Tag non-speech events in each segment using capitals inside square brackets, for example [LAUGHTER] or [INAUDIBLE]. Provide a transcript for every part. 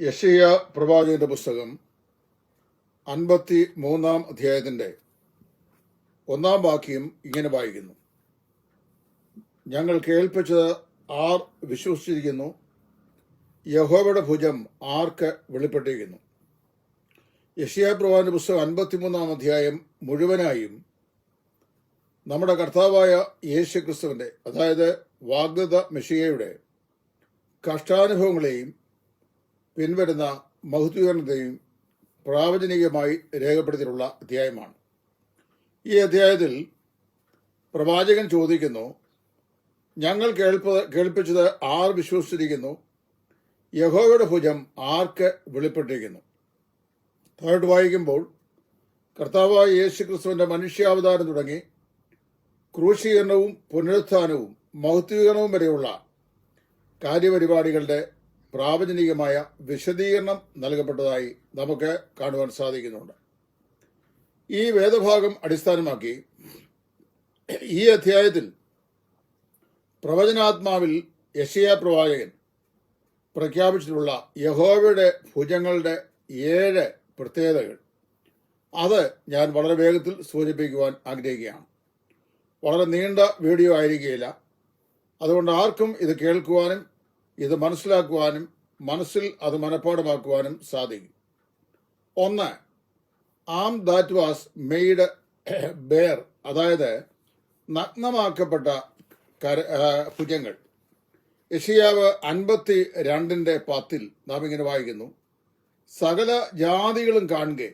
യഷയ പ്രവാചകന്റെ പുസ്തകം അൻപത്തി മൂന്നാം അധ്യായത്തിന്റെ ഒന്നാം വാക്യം ഇങ്ങനെ വായിക്കുന്നു. ഞങ്ങൾ കേൾപ്പിച്ചത് ആർ വിശ്വസിച്ചിരിക്കുന്നു? യഹോവയുടെ ഭുജം ആർക്ക് വെളിപ്പെട്ടിരിക്കുന്നു? യഷിയ പ്രവാചകന്റെ പുസ്തകം അൻപത്തിമൂന്നാം അധ്യായം മുഴുവനായും നമ്മുടെ കർത്താവായ യേശു ക്രിസ്തുവിന്റെ അതായത് വാഗ്ദത്ത മെഷിയയുടെ കഷ്ടാനുഭവങ്ങളെയും പിൻവരുന്ന മഹത്വീകരണത്തെയും പ്രാവചനികമായി രേഖപ്പെടുത്തിയിട്ടുള്ള അധ്യായമാണ്. ഈ അധ്യായത്തിൽ പ്രവാചകൻ ചോദിക്കുന്നു ഞങ്ങൾ കേൾപ്പ കേൾപ്പിച്ചത് ആർ വിശ്വസിച്ചിരിക്കുന്നു? യഹോയുടെ ഭുജം ആർക്ക് വെളിപ്പെട്ടിരിക്കുന്നു? താഴോട്ട് വായിക്കുമ്പോൾ കർത്താവായ യേശു ക്രിസ്തുവിന്റെ മനുഷ്യാവതാരം തുടങ്ങി ക്രൂശീകരണവും പുനരുത്ഥാനവും മഹത്വീകരണവും വരെയുള്ള കാര്യപരിപാടികളുടെ പ്രാവചനികമായ വിശദീകരണം നൽകപ്പെട്ടതായി നമുക്ക് കാണുവാൻ സാധിക്കുന്നുണ്ട്. ഈ വേദഭാഗം അടിസ്ഥാനമാക്കി ഈ അധ്യായത്തിൽ പ്രവചനാത്മാവിൽ യശയ പ്രവാചകൻ പ്രഖ്യാപിച്ചിട്ടുള്ള യഹോവയുടെ ഭുജങ്ങളുടെ ഏഴ് പ്രത്യേകതകൾ. അത് ഞാൻ വളരെ വേഗത്തിൽ സൂചിപ്പിക്കുവാൻ ആഗ്രഹിക്കുകയാണ്. വളരെ നീണ്ട വീഡിയോ ആയിരിക്കുകയില്ല. അതുകൊണ്ട് ആർക്കും ഇത് കേൾക്കുവാനും ഇത് മനസ്സിലാക്കുവാനും മനസ്സിൽ അത് മനഃപ്പാടമാക്കുവാനും സാധിക്കും. ഒന്ന് arm that was made bare അതായത് നഗ്നമാക്കപ്പെട്ട കര ഭുജങ്ങൾ യഷിയാവ് അൻപത്തി രണ്ടിന്റെ പത്തിൽ നാം ഇങ്ങനെ വായിക്കുന്നു. സകല ജാതികളും കാണുക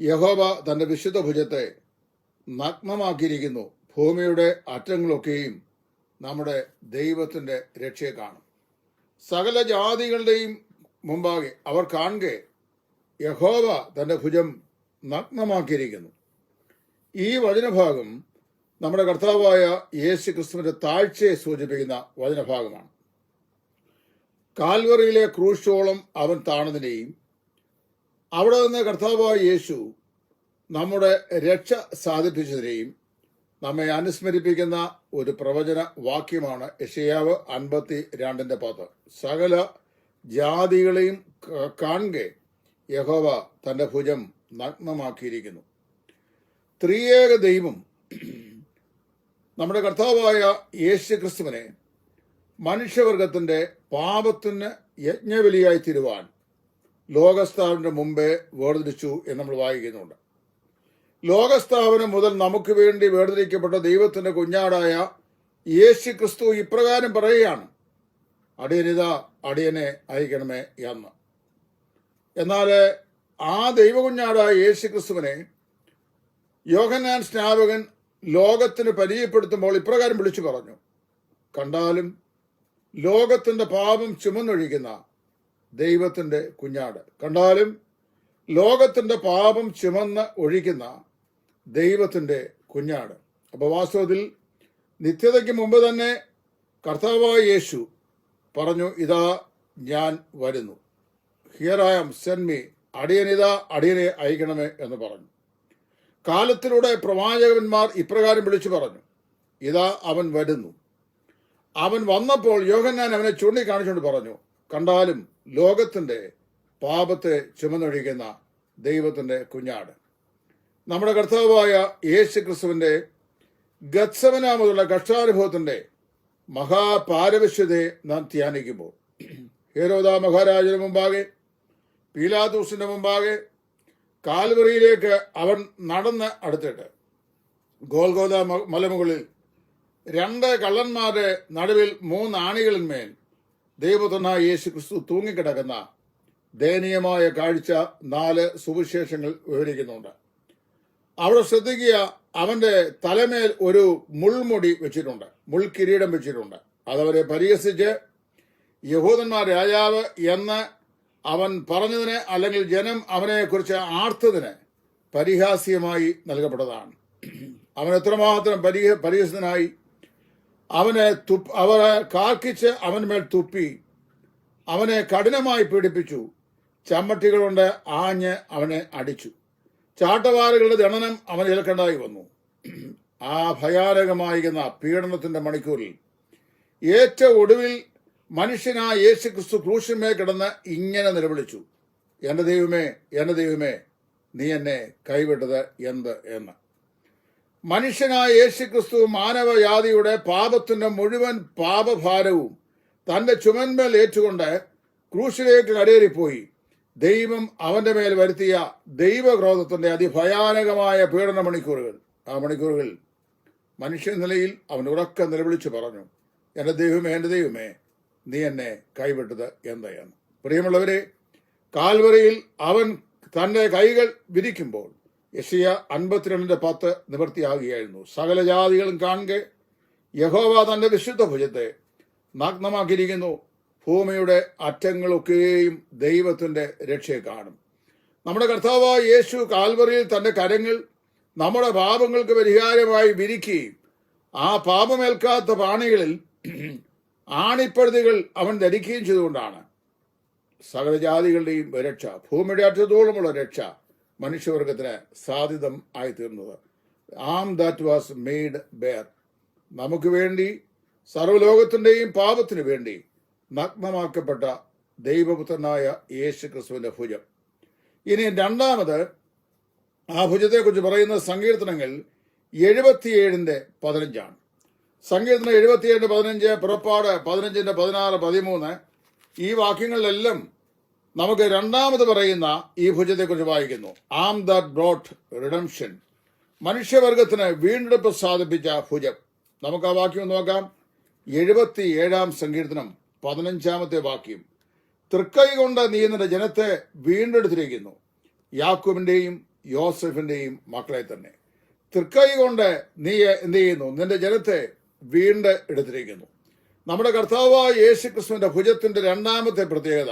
യഹോബ തന്റെ വിശുദ്ധ ഭുജത്തെ നഗ്നമാക്കിയിരിക്കുന്നു. ഭൂമിയുടെ അറ്റങ്ങളൊക്കെയും നമ്മുടെ ദൈവത്തിന്റെ രക്ഷയെ കാണും. സകല ജാതികളുടെയും മുമ്പാകെ അവർ കാണുകെ യഹോവ തന്റെ ഭുജം നഗ്നമാക്കിയിരിക്കുന്നു. ഈ വചനഭാഗം നമ്മുടെ കർത്താവായ യേശു ക്രിസ്തുവിന്റെ താഴ്ചയെ സൂചിപ്പിക്കുന്ന വചനഭാഗമാണ്. കാൽവറിയിലെ ക്രൂശോളം അവൻ താണതിനെയും അവിടെ നിന്ന് കർത്താവായ യേശു നമ്മുടെ രക്ഷ സാധിപ്പിച്ചതിനെയും നമ്മെ അനുസ്മരിപ്പിക്കുന്ന ഒരു പ്രവചന വാക്യമാണ് യഷയാവ് അൻപത്തി രണ്ടിന്റെ പത്ത് സകല ജാതികളെയും കാണുക യഹോവ തന്റെ ഭുജം നഗ്നമാക്കിയിരിക്കുന്നു. ത്രിയേക ദൈവം നമ്മുടെ കർത്താവായ യേശു ക്രിസ്തുവിനെ മനുഷ്യവർഗത്തിന്റെ പാപത്തിന് യജ്ഞബലിയായി തീരുവാൻ ലോകസ്ഥാവിന്റെ മുമ്പേ വേർതിരിച്ചു എന്ന് നമ്മൾ വായിക്കുന്നുണ്ട്. ലോകസ്ഥാപനം മുതൽ നമുക്ക് വേണ്ടി വേർതിരിക്കപ്പെട്ട ദൈവത്തിന്റെ കുഞ്ഞാടായ യേശു ക്രിസ്തു ഇപ്രകാരം പറയുകയാണ് അടിയനിത അടിയനെ അയക്കണമേ എന്ന്. എന്നാൽ ആ ദൈവകുഞ്ഞാടായ യേശു ക്രിസ്തുവിനെ യോഹനാൻ സ്നാപകൻ ലോകത്തിന് പരിചയപ്പെടുത്തുമ്പോൾ ഇപ്രകാരം വിളിച്ചു പറഞ്ഞു കണ്ടാലും ലോകത്തിന്റെ പാപം ചുമന്നൊഴിക്കുന്ന ദൈവത്തിന്റെ കുഞ്ഞാട്. കണ്ടാലും ലോകത്തിന്റെ പാപം ചുമന്ന് ഒഴിക്കുന്ന ദൈവത്തിന്റെ കുഞ്ഞാണ് അപ്പൊ വാസ്തവത്തിൽ നിത്യതയ്ക്ക് മുമ്പ് തന്നെ കർത്താവായ യേശു പറഞ്ഞു ഇതാ ഞാൻ വരുന്നു. Here I am send me അടിയനിതാ അടിയനെ അയക്കണമേ എന്ന് പറഞ്ഞു. കാലത്തിലൂടെ പ്രവാചകന്മാർ ഇപ്രകാരം വിളിച്ചു പറഞ്ഞു ഇതാ അവൻ വരുന്നു. അവൻ വന്നപ്പോൾ യോഹന്നാൻ അവനെ ചൂണ്ടിക്കാണിച്ചുകൊണ്ട് പറഞ്ഞു കണ്ടാലും ലോകത്തിന്റെ പാപത്തെ ചുമന്നൊഴിക്കുന്ന ദൈവത്തിന്റെ കുഞ്ഞാട്. നമ്മുടെ കർത്താവായ യേശു ക്രിസ്തുവിന്റെ ഗത്സവനാമതുള്ള കഷ്ടാനുഭവത്തിന്റെ മഹാപാരവശ്യതയെ നാം ധ്യാനിക്കുമ്പോൾ. ഹേരോദ മഹാരാജന് മുമ്പാകെ പീലാദൂസിന്റെ മുമ്പാകെ കാൽവറിയിലേക്ക് അവൻ നടന്ന് അടുത്തിട്ട്. ഗോൽഗോദ മലമുകളിൽ രണ്ട് കള്ളന്മാരുടെ നടുവിൽ മൂന്ന് ആണികളിന്മേൽ ദൈവത്തനായ യേശു ക്രിസ്തു തൂങ്ങിക്കിടക്കുന്ന ദയനീയമായ കാഴ്ച നാല് സുവിശേഷങ്ങൾ വിവരിക്കുന്നുണ്ട്. അവിടെ ശ്രദ്ധിക്കുക അവന്റെ തലമേൽ ഒരു മുൾമുടി വെച്ചിട്ടുണ്ട് മുൾക്കിരീടം വെച്ചിട്ടുണ്ട്. അതവരെ പരിഹസിച്ച് യഹൂദന്മാർ രാജാവ് എന്ന് അവൻ പറഞ്ഞതിന് അല്ലെങ്കിൽ ജനം അവനെക്കുറിച്ച് ആർത്തതിന് പരിഹാസ്യമായി നൽകപ്പെട്ടതാണ്. അവൻ എത്രമാത്രം പരിഹ പരിഹസിതനായി. അവനെ തുപ്പ് അവരെ കാർക്കിച്ച് അവന്മേൽ തുപ്പി അവനെ കഠിനമായി പീഡിപ്പിച്ചു ചമ്മട്ടികൾ കൊണ്ട് ആഞ്ഞ് അവനെ അടിച്ചു. ചാട്ടവാറുകളുടെ ദണനം അവൻ ഏൽക്കേണ്ടായി വന്നു. ആ ഭയാനകമായിരുന്ന പീഡനത്തിന്റെ മണിക്കൂറിൽ ഏറ്റവും ഒടുവിൽ മനുഷ്യനായ യേശു ക്രിസ്തു ക്രൂശന്മേ കിടന്ന് ഇങ്ങനെ നിലവിളിച്ചു എന്റെ ദൈവമേ എന്റെ ദൈവമേ നീ എന്നെ കൈവിട്ടത് എന്ത് എന്ന്? മനുഷ്യനായ യേശു ക്രിസ്തു മാനവജാതിയുടെ പാപത്തിന്റെ മുഴുവൻ പാപഭാരവും തന്റെ ചുമന്മേൽ ഏറ്റുകൊണ്ട് ക്രൂശിലേക്ക് കടയേറിപ്പോയി ദൈവം അവന്റെ മേൽ വരുത്തിയ ദൈവക്രോധത്തിന്റെ അതിഭയാനകമായ പീഡന മണിക്കൂറുകൾ. ആ മണിക്കൂറുകൾ മനുഷ്യ നിലയിൽ അവൻ ഉറക്ക നിലവിളിച്ചു പറഞ്ഞു എന്റെ ദൈവമേ എന്റെ ദൈവമേ നീ എന്നെ കൈവിട്ടത് എന്തയാണ്? പ്രിയമുള്ളവരെ കാൽവരയിൽ അവൻ തന്റെ കൈകൾ വിരിക്കുമ്പോൾ യഷിയ അൻപത്തിരണ്ടിന്റെ പത്ത് നിവൃത്തിയാകുകയായിരുന്നു സകല ജാതികളും കാണുക യഹോവ തന്റെ വിശുദ്ധ ഭുജത്തെ നഗ്നമാക്കിയിരിക്കുന്നു. ഭൂമിയുടെ അറ്റങ്ങളൊക്കെയും ദൈവത്തിന്റെ രക്ഷയെ കാണും. നമ്മുടെ കർത്താവായ യേശു കാൽവറിയിൽ തന്റെ കരങ്ങൾ നമ്മുടെ പാപങ്ങൾക്ക് പരിഹാരമായി വിരിക്കുകയും ആ പാപമേൽക്കാത്ത പാണികളിൽ ആണിപ്പഴുതികൾ അവൻ ധരിക്കുകയും ചെയ്തുകൊണ്ടാണ്. സകലജാതികളുടെയും രക്ഷ ഭൂമിയുടെ അറ്റത്തോളമുള്ള രക്ഷ മനുഷ്യവർഗത്തിന് സാധ്യതം ആയി തീർന്നത് arm that was made bare നമുക്ക് വേണ്ടി സർവലോകത്തിന്റെയും പാപത്തിനു വേണ്ടി നഗ്നമാക്കപ്പെട്ട ദൈവപുത്രനായ യേശു ക്രിസ്തുവിന്റെ ഭുജം. ഇനി രണ്ടാമത് ആ ഭുജത്തെക്കുറിച്ച് പറയുന്ന സങ്കീർത്തനങ്ങൾ എഴുപത്തിയേഴിന്റെ പതിനഞ്ചാണ്. സങ്കീർത്തനം എഴുപത്തിയേഴിന്റെ പതിനഞ്ച് പുറപ്പാട് പതിനഞ്ചിന്റെ പതിനാറ് പതിമൂന്ന് ഈ വാക്യങ്ങളിലെല്ലാം നമുക്ക് രണ്ടാമത് പറയുന്ന ഈ ഭുജത്തെക്കുറിച്ച് വായിക്കുന്നു. ആം ദാറ്റ് ബ്രോട്ട് റിഡംഷൻ മനുഷ്യവർഗത്തിന് വീണ്ടെടുപ്പ് സാധിപ്പിച്ച ഭുജം. നമുക്ക് ആ വാക്യം നോക്കാം. എഴുപത്തി ഏഴാം സങ്കീർത്തനം. പതിനഞ്ചാമത്തെ വാക്യം. തൃക്കൈ കൊണ്ട് നീ നിന്റെ ജനത്തെ വീണ്ടെടുത്തിരിക്കുന്നു. യാക്കുബിന്റെയും യോസഫിന്റെയും മക്കളെ തന്നെ. തൃക്കൈ കൊണ്ട് നീ എന്ത് ചെയ്യുന്നു? നിന്റെ ജനത്തെ വീണ്ട് എടുത്തിരിക്കുന്നു. നമ്മുടെ കർത്താവായ യേശു ക്രിസ്തുവിന്റെ ഭുജത്തിന്റെ രണ്ടാമത്തെ പ്രത്യേകത.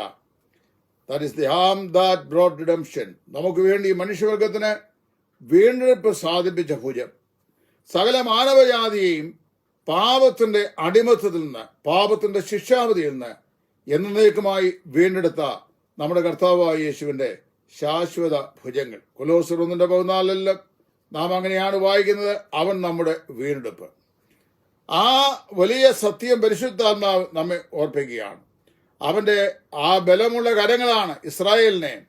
That is the arm that brought redemption നമുക്ക് വേണ്ടി മനുഷ്യവർഗത്തിന് വീണ്ടെടുപ്പ് സാധിപ്പിച്ച ഭുജം. സകല മാനവജാതിയെയും പാപത്തിന്റെ അടിമത്തത്തിൽ നിന്ന് പാപത്തിന്റെ ശിക്ഷാവധിയിൽ നിന്ന് എന്നേക്കുമായി വീണ്ടെടുത്ത നമ്മുടെ കർത്താവായ യേശുവിന്റെ ശാശ്വത ഭുജങ്ങൾ. കൊലോസർ ഒന്നിന്റെ പതിനാലെല്ലാം നാം അങ്ങനെയാണ് വായിക്കുന്നത്. അവൻ നമ്മുടെ വീണ്ടെടുപ്പ്. ആ വലിയ സത്യം പരിശുദ്ധാത്മാവ് നമ്മെ ഓർപ്പിക്കുകയാണ്. അവന്റെ ആ ബലമുള്ള കരങ്ങളാണ് ഇസ്രായേലിനെ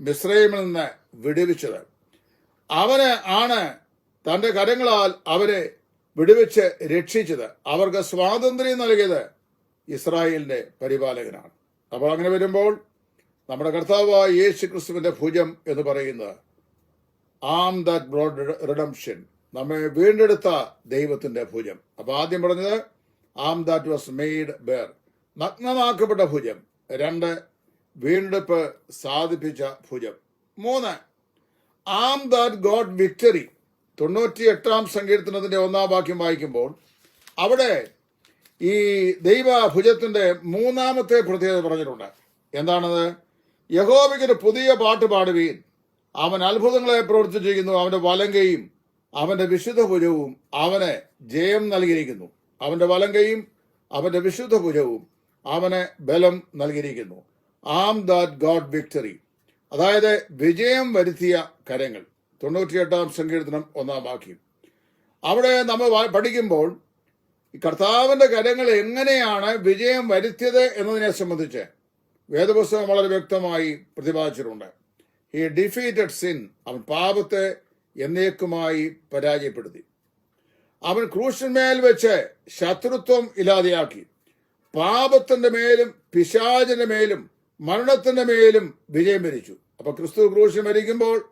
മിസ്രൈമിൽ നിന്ന് വിടുവിച്ചത്. അവന് ആണ് തന്റെ കരങ്ങളാൽ അവരെ വിടുവിച്ച് രക്ഷിച്ചത് അവർക്ക് സ്വാതന്ത്ര്യം നൽകിയത് ഇസ്രായേലിന്റെ പരിപാലകനാണ്. അപ്പോൾ അങ്ങനെ വരുമ്പോൾ നമ്മുടെ കർത്താവായ യേശു ക്രിസ്തുവിന്റെ ഭുജം എന്ന് പറയുന്നത് ആം ദാറ്റ് ബ്രോഡ് റിഡംഷൻ നമ്മെ വീണ്ടെടുത്ത ദൈവത്തിന്റെ ഭുജം. അപ്പൊ ആദ്യം പറഞ്ഞത് arm that was made bare നഗ്നമാക്കപ്പെട്ട ഭുജം. രണ്ട് വീണ്ടെടുപ്പ് സാധിപ്പിച്ച ഭുജം. മൂന്ന് ആം ദാറ്റ് ഗോഡ് വിക്ടറി തൊണ്ണൂറ്റി എട്ടാം സങ്കീർത്തനത്തിന്റെ ഒന്നാം വാക്യം വായിക്കുമ്പോൾ അവിടെ ഈ ദൈവഭുജത്തിന്റെ മൂന്നാമത്തെ പ്രത്യേകത പറഞ്ഞിട്ടുണ്ട്. എന്താണത്? യഹോബിക്കൊരു പുതിയ പാട്ട് പാടുവീൻ. അവൻ അത്ഭുതങ്ങളെ പ്രവർത്തിച്ചിരിക്കുന്നു അവന്റെ വലങ്കയും അവന്റെ വിശുദ്ധ ഭുജവും അവന് ജയം നൽകിയിരിക്കുന്നു. അവന്റെ വലങ്കയും അവന്റെ വിശുദ്ധ ഭുജവും അവന് ബലം നൽകിയിരിക്കുന്നു. ആം ദാറ്റ് ഗോഡ് വിക്ടറി അതായത് വിജയം വരുത്തിയ കരങ്ങൾ. തൊണ്ണൂറ്റിയെട്ടാം സങ്കീർത്തനം ഒന്നാം വാക്യം. അവിടെ നമ്മൾ പഠിക്കുമ്പോൾ കർത്താവിന്റെ കരങ്ങൾ എങ്ങനെയാണ് വിജയം വരുത്തിയത് എന്നതിനെ സംബന്ധിച്ച് വേദപുസ്തകം വളരെ വ്യക്തമായി പ്രതിപാദിച്ചിട്ടുണ്ട്. ഈ ഡിഫീറ്റഡ് സിൻ അവൻ പാപത്തെ എന്നേക്കുമായി പരാജയപ്പെടുത്തി. അവൻ ക്രൂശന്മേൽ വെച്ച് ശത്രുത്വം ഇല്ലാതെയാക്കി. പാപത്തിന്റെ മേലും പിശാചിന്റെ മേലും മരണത്തിന്റെ മേലും വിജയം വരിച്ചു. അപ്പൊ ക്രിസ്തു ക്രൂശ് മരിക്കുമ്പോൾ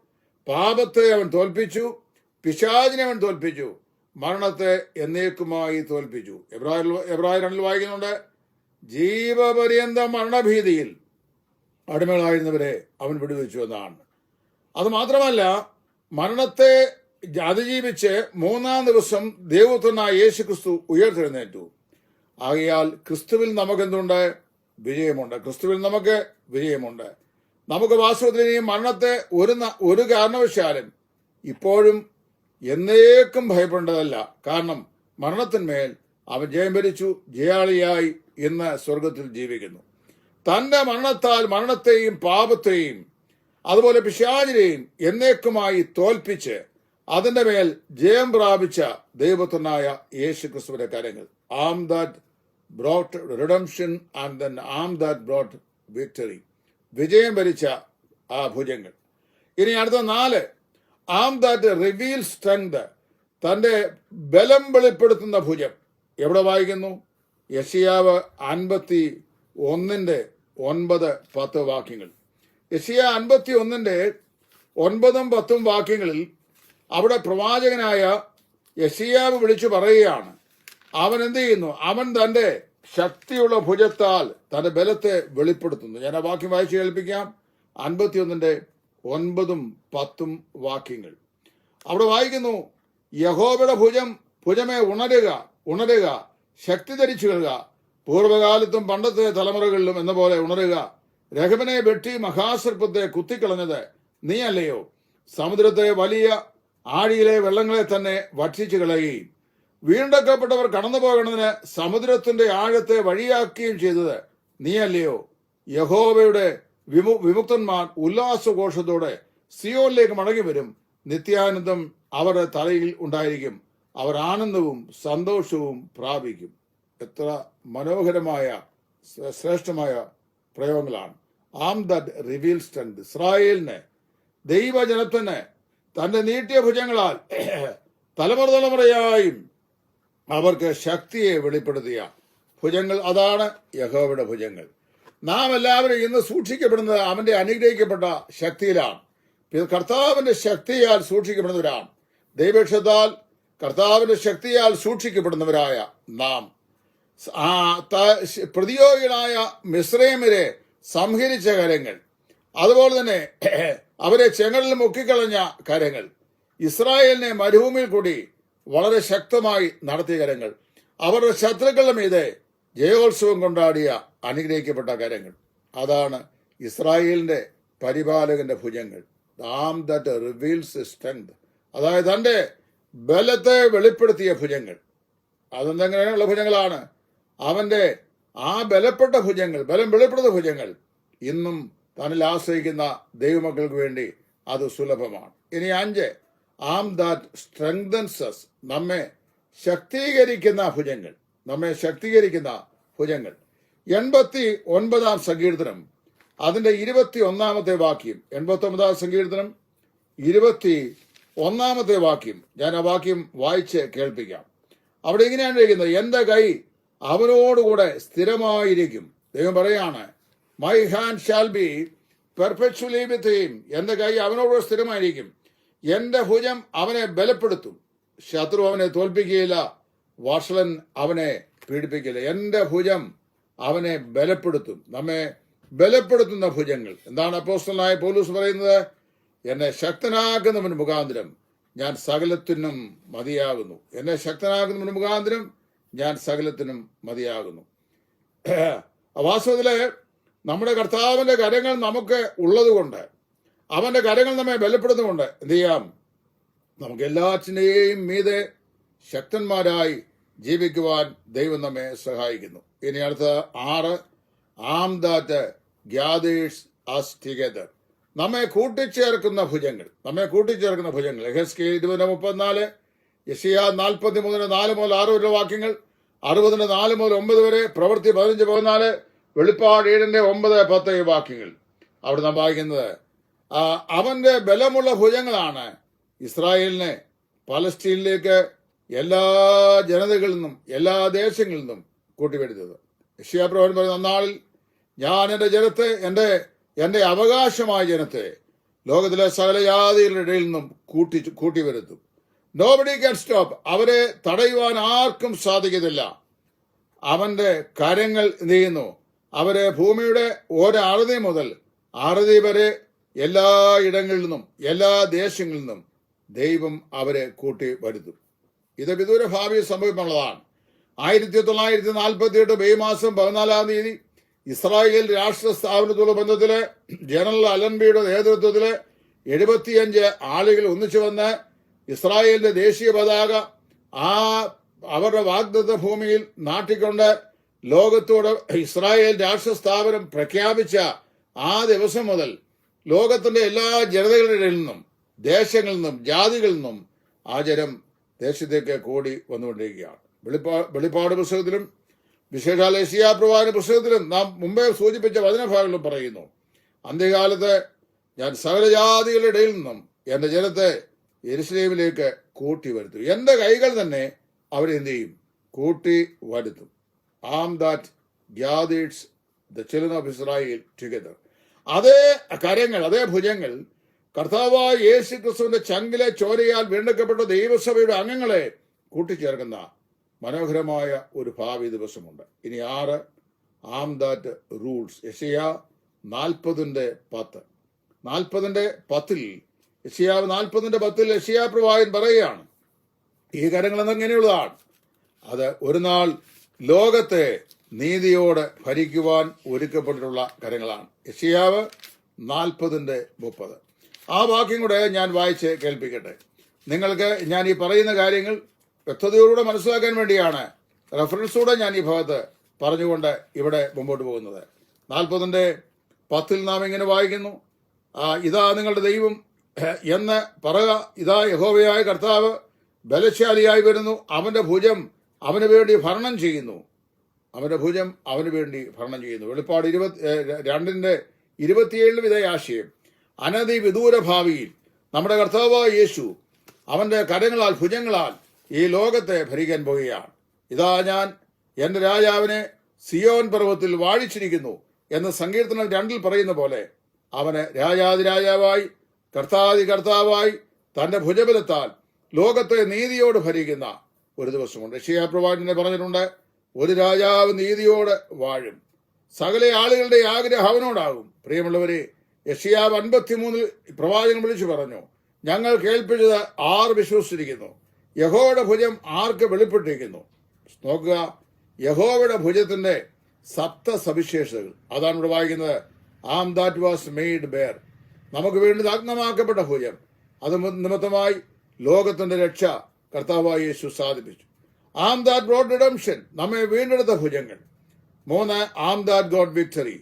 പാപത്തെ അവൻ തോൽപ്പിച്ചു പിശാചിനെ അവൻ തോൽപ്പിച്ചു മരണത്തെ എന്നേക്കുമായി തോൽപ്പിച്ചു. എബ്രാഹിൽ എബ്രാഹിം രണ്ടിൽ വായിക്കുന്നുണ്ട് ജീവപര്യന്ത മരണഭീതിയിൽ അടിമകളായിരുന്നവരെ അവൻ വിടുവിച്ചു എന്നാണ്. അത് മാത്രമല്ല മരണത്തെ അതിജീവിച്ച് മൂന്നാം ദിവസം ദൈവത്തിനായ യേശു ക്രിസ്തു ഉയർത്തെഴുന്നേറ്റു. ആകയാൽ ക്രിസ്തുവിൽ നമുക്കെന്തുണ്ട്? വിജയമുണ്ട്. ക്രിസ്തുവിൽ നമുക്ക് വിജയമുണ്ട്. നമുക്ക് വാസ്തവത്തിൽ മരണത്തെ ഒരു ഒരു കാരണവശാലും ഇപ്പോഴും എന്നേക്കും ഭയപ്പെടേണ്ടതല്ല. കാരണം മരണത്തിന്മേൽ അവൻ ജയം ഭരിച്ചു ജയാളിയായി ഇന്ന് സ്വർഗത്തിൽ ജീവിക്കുന്നു. തന്റെ മരണത്താൽ മരണത്തെയും പാപത്തെയും അതുപോലെ പിശാചിനെയും എന്നേക്കുമായി തോൽപ്പിച്ച് അതിന്റെ മേൽ ജയം പ്രാപിച്ച ദൈവത്തിനായ യേശു ക്രിസ്തുവിന്റെ കാര്യങ്ങൾ arm that brought redemption and then arm that brought victory വിജയം ഭരിച്ച ആ ഭുജങ്ങൾ. ഇനി അടുത്ത നാല് ആം ദാറ്റ് റിവീൽ സ്ട്രെങ്ത് തന്റെ ബലം വെളിപ്പെടുത്തുന്ന ഭുജം. എവിടെ വായിക്കുന്നു? യഷിയാവ് അൻപത്തി ഒന്നിന്റെ ഒൻപത് പത്ത് വാക്യങ്ങൾ. യഷിയ അൻപത്തി ഒന്നിന്റെ ഒൻപതും പത്തും വാക്യങ്ങളിൽ അവിടെ പ്രവാചകനായ യഷിയാവ് വിളിച്ചു പറയുകയാണ്. അവൻ എന്ത് ചെയ്യുന്നു? അവൻ തന്റെ ശക്തിയുള്ള ഭുജത്താൽ തന്റെ ബലത്തെ വെളിപ്പെടുത്തുന്നു. ഞാൻ ആ വാക്യം വായിച്ചു കേൾപ്പിക്കാം. അൻപത്തിയൊന്നിന്റെ ഒൻപതും പത്തും വാക്യങ്ങൾ. അവിടെ വായിക്കുന്നു യഹോബയുടെ ഭുജം ഭുജമേ ഉണരുക ഉണരുക ശക്തി ധരിച്ചു കൊള്ളുക പൂർവകാലത്തും പണ്ടത്തെ തലമുറകളിലും എന്ന പോലെ ഉണരുക. രഹബനെ വെട്ടി മഹാസർപ്പത്തെ കുത്തിക്കളഞ്ഞത് നീയല്ലയോ? സമുദ്രത്തെ വലിയ ആഴിയിലെ വെള്ളങ്ങളെ തന്നെ ഭക്ഷിച്ചു കളയുകയും വീണ്ടെടുക്കപ്പെട്ടവർ കടന്നു പോകണതിന് സമുദ്രത്തിന്റെ ആഴത്തെ വഴിയാക്കുകയും ചെയ്തത് നീയല്ലയോ? യഹോവയുടെ വിമു വിമുക്തന്മാർ ഉല്ലാസഘോഷത്തോടെ സിയോനിലേക്ക് മടങ്ങി വരും നിത്യാനന്ദം അവരുടെ തലയിൽ ഉണ്ടായിരിക്കും. അവർ ആനന്ദവും സന്തോഷവും പ്രാപിക്കും. എത്ര മനോഹരമായ ശ്രേഷ്ഠമായ പ്രയോഗങ്ങളാണ്. Arm that reveal strength. ഇസ്രായേലിനെ ദൈവജനത്തിന് തന്റെ നീട്ടിയ ഭുജങ്ങളാൽ തലമുറ തലമുറയായും അവർക്ക് ശക്തിയെ വെളിപ്പെടുത്തിയ ഭുജങ്ങൾ അതാണ് യഹോവയുടെ ഭുജങ്ങൾ. നാം എല്ലാവരും ഇന്ന് സൂക്ഷിക്കപ്പെടുന്നത് അവന്റെ അനുഗ്രഹിക്കപ്പെട്ട ശക്തിയിലാണ്. കർത്താവിന്റെ ശക്തിയാൽ സൂക്ഷിക്കപ്പെടുന്നവരാണ്. ദൈവക്ഷത്താൽ കർത്താവിന്റെ ശക്തിയാൽ സൂക്ഷിക്കപ്പെടുന്നവരായ നാം. പ്രതിയോഗികളായ മിശ്രൈമരെ സംഹരിച്ച കരങ്ങൾ അതുപോലെ തന്നെ അവരെ ചെങ്ങലിൽ മുക്കിക്കളഞ്ഞ കരങ്ങൾ ഇസ്രായേലിനെ മരുഭൂമിയിൽ കൂടി വളരെ ശക്തമായി നടത്തിയ കരങ്ങൾ അവരുടെ ശത്രുക്കളുടെ മീതെ ജയോത്സവം കൊണ്ടാടിയ അനുഗ്രഹിക്കപ്പെട്ട കരങ്ങൾ അതാണ് ഇസ്രായേലിന്റെ പരിപാലകന്റെ ഭുജങ്ങൾ. The arm that reveals strength അതായത് തന്റെ ബലത്തെ വെളിപ്പെടുത്തിയ ഭുജങ്ങൾ. അതെന്തെങ്ങനെയുള്ള ഭുജങ്ങളാണ്? അവന്റെ ആ ബലപ്പെട്ട ഭുജങ്ങൾ ബലം വെളിപ്പെടുത്ത ഭുജങ്ങൾ ഇന്നും തന്നിൽ ആശ്രയിക്കുന്ന ദൈവമക്കൾക്ക് വേണ്ടി അത് സുലഭമാണ്. ഇനി അഞ്ച് ആം ദാറ്റ് സ്ട്രെങ്തൻസസ് നമ്മെ ശക്തീകരിക്കുന്ന ഭുജങ്ങൾ നമ്മെ ശക്തീകരിക്കുന്ന ഭുജങ്ങൾ. എൺപത്തി ഒൻപതാം സങ്കീർത്തനം അതിന്റെ ഇരുപത്തി ഒന്നാമത്തെ വാക്യം. എൺപത്തി ഒമ്പതാം സങ്കീർത്തനം ഇരുപത്തി ഒന്നാമത്തെ വാക്യം. ഞാൻ ആ വാക്യം വായിച്ച് കേൾപ്പിക്കാം. അവിടെ ഇങ്ങനെയാണ് എഴുതുന്നത്? എന്റെ കൈ അവനോടുകൂടെ സ്ഥിരമായിരിക്കും. ദൈവം പറയാണ് my hand shall be perpetually with him എന്റെ കൈ അവനോടുകൂടെ സ്ഥിരമായിരിക്കും. എന്റെ ഭുജം അവനെ ബലപ്പെടുത്തും. ശത്രു അവനെ തോൽപ്പിക്കുകയില്ല. വഷളൻ അവനെ പീഡിപ്പിക്കില്ല എന്റെ ഭുജം അവനെ ബലപ്പെടുത്തും. നമ്മെ ബലപ്പെടുത്തുന്ന ഭുജങ്ങൾ. എന്താണ് അപ്പോസ്റ്റലായ പോലീസ് പറയുന്നത്? എന്നെ ശക്തനാക്കുന്നവന് മുഖാന്തരം ഞാൻ സകലത്തിനും മതിയാകുന്നു. എന്നെ ശക്തനാക്കുന്നവന് മുഖാന്തരം ഞാൻ സകലത്തിനും മതിയാകുന്നു. [CLEARS THROAT] വാസ്തവത്തിൽ നമ്മുടെ കർത്താവിന്റെ കരങ്ങൾ നമുക്ക് ഉള്ളതുകൊണ്ട് അവന്റെ കരങ്ങൾ നമ്മെ ബലപ്പെടുന്നുകൊണ്ട് എന്ത് ചെയ്യാം? നമുക്ക് എല്ലാറ്റിനെയും മീതെ ശക്തന്മാരായി ജീവിക്കുവാൻ ദൈവം നമ്മെ സഹായിക്കുന്നു. ഇനി അടുത്ത ആറ്. ആം ദാറ്റ് ഗ്യാദേഴ്സ് അസ് നമ്മെ കൂട്ടിച്ചേർക്കുന്ന ഭുജങ്ങൾ നമ്മെ കൂട്ടിച്ചേർക്കുന്ന ഭുജങ്ങൾ. എഹെസ്കെ ഇരുപതിന് മുപ്പത്തിനാല് യഷിയ നാൽപ്പത്തി മൂന്നിന് നാല് മുതൽ ആറ് വരെ വാക്യങ്ങൾ അറുപതിന് നാല് മുതൽ ഒമ്പത് വരെ പ്രവൃത്തി പതിനഞ്ച് പതിനാല് വെളിപ്പാട് ഏഴിന്റെ ഒമ്പത് പത്ത് വാക്യങ്ങൾ. അവിടെ നാം വായിക്കുന്നത് അവന്റെ ബലമുള്ള ഭുജങ്ങളാണ് ഇസ്രായേലിനെ പലസ്റ്റീനിലേക്ക് എല്ലാ ജനതകളിൽ നിന്നും എല്ലാ ദേശങ്ങളിൽ നിന്നും കൂട്ടിവരുത്തത് യഷ്യാപ്രവൻ പറയുന്ന അന്നാളിൽ ഞാൻ എന്റെ ജനത്തെ എന്റെ എന്റെ അവകാശമായ ജനത്തെ ലോകത്തിലെ സകല ജാതികളുടെ ഇടയിൽ നിന്നും കൂട്ടി കൂട്ടി വരുത്തും നോബഡി ക്യാൻ സ്റ്റോപ്പ് അവരെ തടയുവാൻ ആർക്കും സാധിക്കത്തില്ല. അവന്റെ കാര്യങ്ങൾ എന്ത് ചെയ്യുന്നു അവരെ ഭൂമിയുടെ ഒരറുതി മുതൽ അറുതി വരെ എല്ലാ ഇടങ്ങളിൽ നിന്നും എല്ലാ ദേശങ്ങളിൽ നിന്നും ദൈവം അവരെ കൂട്ടി വരുത്തും. ഇത് വിദൂര ഭാവിയിൽ സംഭവിക്കുന്നുള്ളതാണ് ആയിരത്തി തൊള്ളായിരത്തി നാൽപ്പത്തി എട്ട് മെയ് മാസം പതിനാലാം തീയതി ഇസ്രായേൽ രാഷ്ട്ര സ്ഥാപനത്തോട് ബന്ധത്തിൽ ജനറൽ അലൻബിയുടെ നേതൃത്വത്തിൽ എഴുപത്തിയഞ്ച് ആളുകൾ ഒന്നിച്ചു വന്ന് ഇസ്രായേലിന്റെ ദേശീയ പതാക ആ അവരുടെ വാഗ്ദത്ത ഭൂമിയിൽ നാട്ടിക്കൊണ്ട് ലോകത്തോട് ഇസ്രായേൽ രാഷ്ട്ര സ്ഥാപനം പ്രഖ്യാപിച്ച ആ ദിവസം മുതൽ ലോകത്തിന്റെ എല്ലാ ജനതകളുടെ ഇടയിൽ നിന്നും ദേശങ്ങളിൽ നിന്നും ജാതികളിൽ നിന്നും ആചരം ദേശത്തേക്ക് കൂടി വന്നുകൊണ്ടിരിക്കുകയാണ്. വെളിപ്പാ വെളിപ്പാട് പുസ്തകത്തിലും വിശേഷാൽ ഏഷ്യാ പുസ്തകത്തിലും നാം മുമ്പേ സൂചിപ്പിച്ച വചനഭാഗങ്ങളും പറയുന്നു. അന്ത്യകാലത്ത് ഞാൻ സകല ജാതികളുടെ ഇടയിൽ നിന്നും എന്റെ ജനത്തെ യെരുസലേമിലേക്ക് കൂട്ടി വരുത്തും. എന്റെ കൈകൾ തന്നെ അവരെ എന്ത് ചെയ്യും? കൂട്ടി വരുത്തും. Arm that gathers the children of Israel together അതേ കരങ്ങൾ അതേ ഭുജങ്ങൾ കർത്താവായ യേശു ക്രിസ്തുവിന്റെ ചങ്കിലെ ചോരയാൽ വീണ്ടെടുക്കപ്പെട്ട ദൈവസഭയുടെ അംഗങ്ങളെ കൂട്ടിച്ചേർക്കുന്ന മനോഹരമായ ഒരു ഭാവി ദിവസമുണ്ട്. ഇനി ആറ് ആം ദാറ്റ് റൂൾസ്. യശയ നാൽപ്പതിന്റെ പത്ത്. നാൽപ്പതിന്റെ പത്തിൽ യശയാവ് നാൽപ്പതിന്റെ പത്തിൽ യശയാ പ്രവാചകൻ പറയുകയാണ് ഈ കരങ്ങൾ എന്നെങ്ങനെയുള്ളതാണ് അത് ഒരു നാൾ ലോകത്തെ നീതിയോടെ ഭരിക്കുവാൻ ഒരുക്കപ്പെട്ടിട്ടുള്ള കരങ്ങളാണ്. യഷിയാവ് നാൽപ്പതിന്റെ മുപ്പത്. ആ വാക്യം കൂടെ ഞാൻ വായിച്ച് കേൾപ്പിക്കട്ടെ. നിങ്ങൾക്ക് ഞാൻ ഈ പറയുന്ന കാര്യങ്ങൾ വ്യക്തതയോടുകൂടെ മനസ്സിലാക്കാൻ വേണ്ടിയാണ് റെഫറൻസോടെ ഞാൻ ഈ ഭാഗത്ത് പറഞ്ഞുകൊണ്ട് ഇവിടെ മുമ്പോട്ട് പോകുന്നത്. നാൽപ്പതിന്റെ പത്തിൽ നാം ഇങ്ങനെ വായിക്കുന്നു. ഇതാ നിങ്ങളുടെ ദൈവം എന്ന് പറയുക. ഇതാ യഹോവയായ കർത്താവ് ബലശാലിയായി വരുന്നു. അവന്റെ ഭുജം അവന് വേണ്ടി ഭരണം ചെയ്യുന്നു. അവന്റെ ഭുജം അവന് വേണ്ടി ഭരണം ചെയ്യുന്നു. വെളിപ്പാട് ഇരുപത്തി രണ്ടിന്റെ ഇരുപത്തിയേഴിലും ഇതേ ആശയം. അനധി വിദൂര ഭാവിയിൽ നമ്മുടെ കർത്താവായ യേശു അവന്റെ കരങ്ങളാൽ ഭുജങ്ങളാൽ ഈ ലോകത്തെ ഭരിക്കാൻ പോവുകയാണ്. ഇതാ ഞാൻ എന്റെ രാജാവിനെ സിയോൻ പർവത്തിൽ വാഴിച്ചിരിക്കുന്നു എന്ന് സങ്കീർത്തനം രണ്ടിൽ പറയുന്ന പോലെ അവന് രാജാതിരാജാവായി കർത്താതി കർത്താവായി തന്റെ ഭുജബലത്താൽ ലോകത്തെ നീതിയോട് ഭരിക്കുന്ന ഒരു ദിവസമുണ്ട്. ഷിയാ പ്രവാചനെ പറഞ്ഞിട്ടുണ്ട് ഒരു രാജാവ് നീതിയോടെ വാഴും. സകല ആളുകളുടെ ആഗ്രഹം അവനോടാകും. പ്രിയമുള്ളവരെ യഷിയാവ് അൻപത്തിമൂന്നിൽ പ്രവാചകൻ വിളിച്ചു പറഞ്ഞു ഞങ്ങൾ കേൾപ്പിച്ചത് ആർ വിശ്വസിച്ചിരിക്കുന്നു? യഹോയുടെ ഭുജം ആർക്ക് വെളിപ്പെട്ടിരിക്കുന്നു? നോക്കുക യഹോവയുടെ ഭുജത്തിന്റെ സപ്ത സവിശേഷതകൾ അതാണ് ഇവിടെ വായിക്കുന്നത് arm that was made bare. നമുക്ക് വേണ്ടി നഗ്നമാക്കപ്പെട്ട ഭുജം. അത് നിമിത്തമായി ലോകത്തിന്റെ രക്ഷ കർത്താവായി യേശു സാധിപ്പിച്ചു. ആം ദാറ്റ് ബ്രോഡ് റിഡംഷൻ നമ്മെ വീണ്ടെടുത്ത ഭുജങ്ങൾ. മൂന്ന് ആം ദാറ്റ് ഗോഡ് വിക്ടറി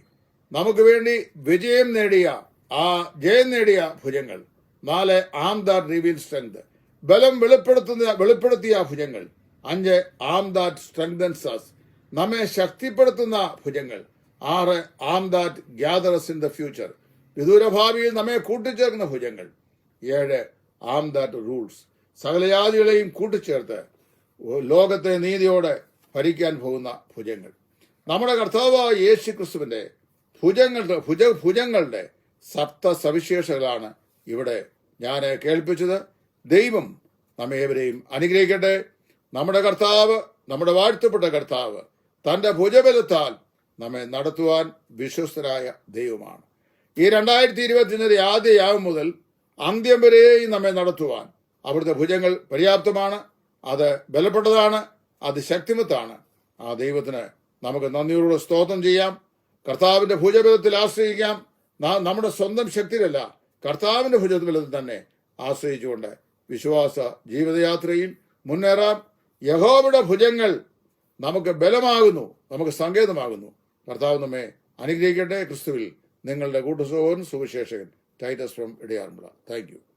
നമുക്ക് വേണ്ടി വിജയം നേടിയ ആ ജയം നേടിയ ഭുജങ്ങൾ. നാല് ആം ദാറ്റ് റിവീൽ സ്ട്രെങ്ത് ബലം വെളിപ്പെടുത്തുന്ന വെളിപ്പെടുത്തിയ ഭുജങ്ങൾ. അഞ്ച് ആം ദാറ്റ് സ്ട്രെങ്തൻസ് സസ് നമ്മെ ശക്തിപ്പെടുത്തുന്ന ഭുജങ്ങൾ. ആറ് arm that gathers in the future വിദൂരഭാവിയിൽ നമ്മെ കൂട്ടിച്ചേർക്കുന്ന ഭുജങ്ങൾ. ഏഴ് ആം ദാറ്റ് റൂൾസ് സകലജാതികളെയും കൂട്ടിച്ചേർത്ത് ലോകത്തെ നീതിയോടെ ഭരിക്കാൻ പോകുന്ന ഭുജങ്ങൾ. നമ്മുടെ കർത്താവായ യേശു ക്രിസ്തുവിന്റെ ഭുജങ്ങളുടെ ഭുജ ഭുജങ്ങളുടെ സപ്ത സവിശേഷതകളാണ് ഇവിടെ ഞാൻ കേൾപ്പിച്ചത്. ദൈവം നമ്മേവരെയും അനുഗ്രഹിക്കട്ടെ. നമ്മുടെ കർത്താവ് നമ്മുടെ വാഴ്ത്തപ്പെട്ട കർത്താവ് തന്റെ ഭുജബലത്താൽ നമ്മെ നടത്തുവാൻ വിശ്വസ്തരായ ദൈവമാണ്. ഈ രണ്ടായിരത്തി ഇരുപത്തിയൊന്നിലെ ആദ്യ യാവ് മുതൽ അന്ത്യം വരെയും നമ്മെ നടത്തുവാൻ അവിടുത്തെ ഭുജങ്ങൾ പര്യാപ്തമാണ്. അത് ബലപ്പെട്ടതാണ് അത് ശക്തിമത്താണ്. ആ ദൈവത്തിന് നമുക്ക് നന്ദിയോടുകൂടെ സ്തോത്രം ചെയ്യാം. കർത്താവിന്റെ ഭുജബലത്തിൽ ആശ്രയിക്കാം. നമ്മുടെ സ്വന്തം ശക്തിയിലല്ല കർത്താവിന്റെ ഭുജബലത്തിൽ തന്നെ ആശ്രയിച്ചുകൊണ്ട് വിശ്വാസ ജീവിതയാത്രയിൽ മുന്നേറാം. യഹോവയുടെ ഭുജങ്ങൾ നമുക്ക് ബലമാകുന്നു നമുക്ക് സങ്കേതമാകുന്നു. കർത്താവ് നമ്മെ അനുഗ്രഹിക്കട്ടെ. ക്രിസ്തുവിൽ നിങ്ങളുടെ കൂട്ടുസഹോദരൻ സുവിശേഷകൻ ടൈറ്റസ് ഫ്രം ഇടയാറുമുള്ള താങ്ക്